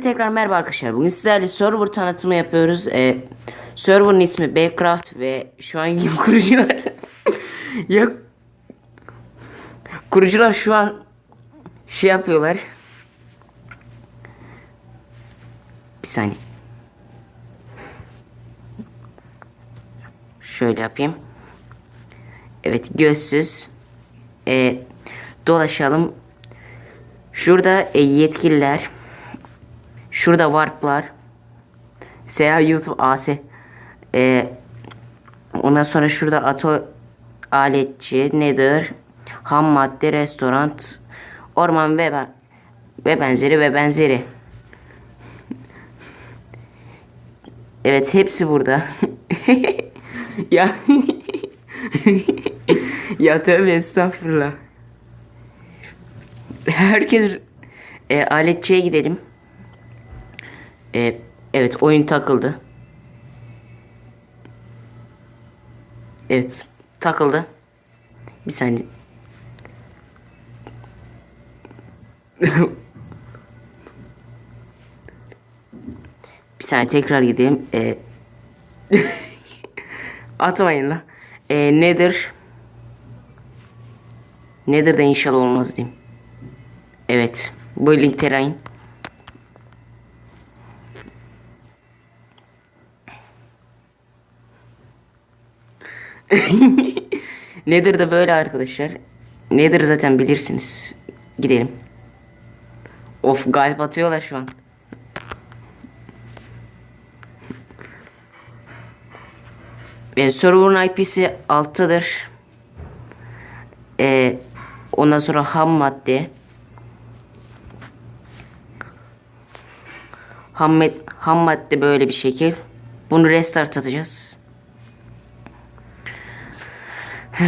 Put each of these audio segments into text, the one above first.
tekrar merhaba arkadaşlar. Bugün sizlerle server tanıtımı yapıyoruz. Ee, server'ın ismi Backcraft ve şu an kurucular ya kurucular şu an şey yapıyorlar. Bir saniye. Şöyle yapayım. Evet gözsüz. Ee, dolaşalım. Şurada e, yetkililer. Şurada warplar. SEA YouTube AS. Ee, ondan sonra şurada ato aletçi nedir? Ham madde restoran orman ve ben- ve benzeri ve benzeri. Evet hepsi burada. ya ya tövbe estağfurullah. Herkes e, aletçiye gidelim. E, evet oyun takıldı. Evet takıldı. Bir saniye. Bir saniye tekrar gideyim. E, atmayın la. E, nedir? Nedir de inşallah olmaz diyeyim. Evet. Bu link terayın. Nedir de böyle arkadaşlar. Nedir zaten bilirsiniz. Gidelim. Of galip atıyorlar şu an. E, server'ın IP'si 6'dır. E, ondan sonra ham madde. Ham, ham madde böyle bir şekil. Bunu restart atacağız.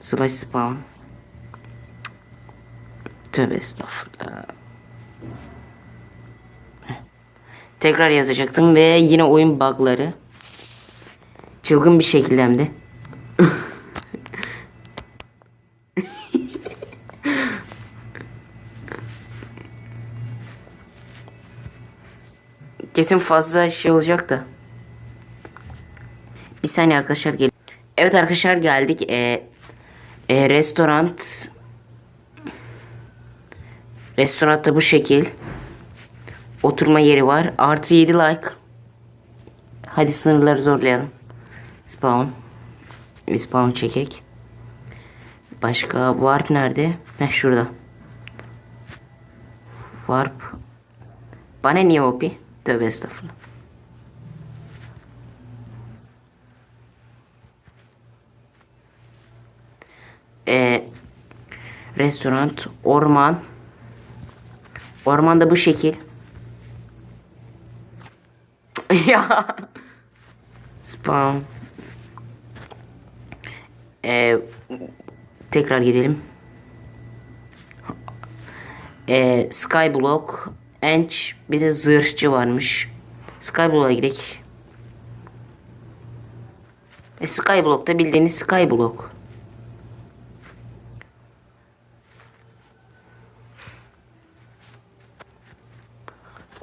Slash spawn. Tövbe estağfurullah. Tekrar yazacaktım ve yine oyun bug'ları. Çılgın bir şekilde. Kesin fazla şey olacak da. Bir saniye arkadaşlar gel. Evet arkadaşlar geldik. Ee, e, restoran. Restoranda bu şekil. Oturma yeri var. Artı 7 like. Hadi sınırları zorlayalım. Spawn. Spawn çekek. Başka warp nerede? Heh şurada. Warp. Bana niye OP? Tövbe estağfurullah. Ee, restoran, orman. Ormanda bu şekil. ya. Spam. Ee, tekrar gidelim. Ee, Skyblock, Ench, bir de zırhçı varmış. Skyblock'a gidelim. E, Skyblock'ta bildiğiniz Skyblock.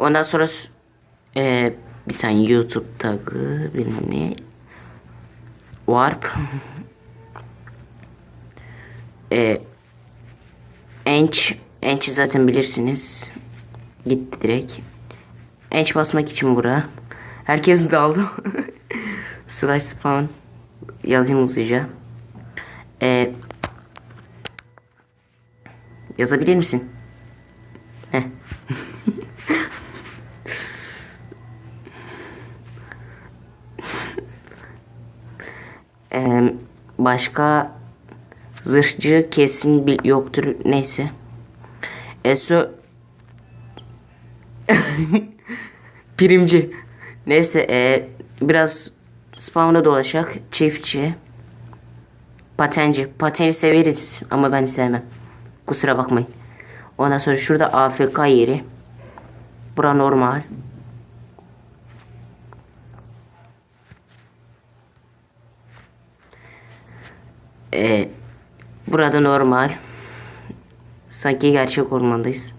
Ondan sonra e, bir saniye YouTube tagı bilmem ne. Warp. e, Ench. Ench'i zaten bilirsiniz. Gitti direkt. Ench basmak için bura. Herkes daldı. Slash spawn. Yazayım hızlıca. E, yazabilir misin? Heh. Ee, başka zırhçı kesin bir yoktur neyse. Eso primci. Neyse e, biraz spawn'a dolaşak. Çiftçi. Patenci. Patenci severiz ama ben sevmem. Kusura bakmayın. Ondan sonra şurada AFK yeri. Bura normal. Ee, burada normal. Sanki gerçek ormandayız.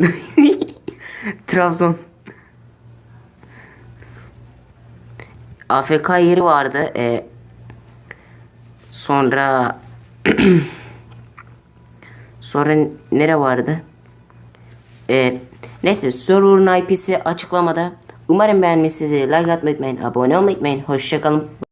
Trabzon. AFK yeri vardı. E, sonra sonra nere vardı? E, neyse server'ın IP'si açıklamada. Umarım beğenmişsiniz. Like atmayı unutmayın. Abone olmayı unutmayın. Hoşçakalın.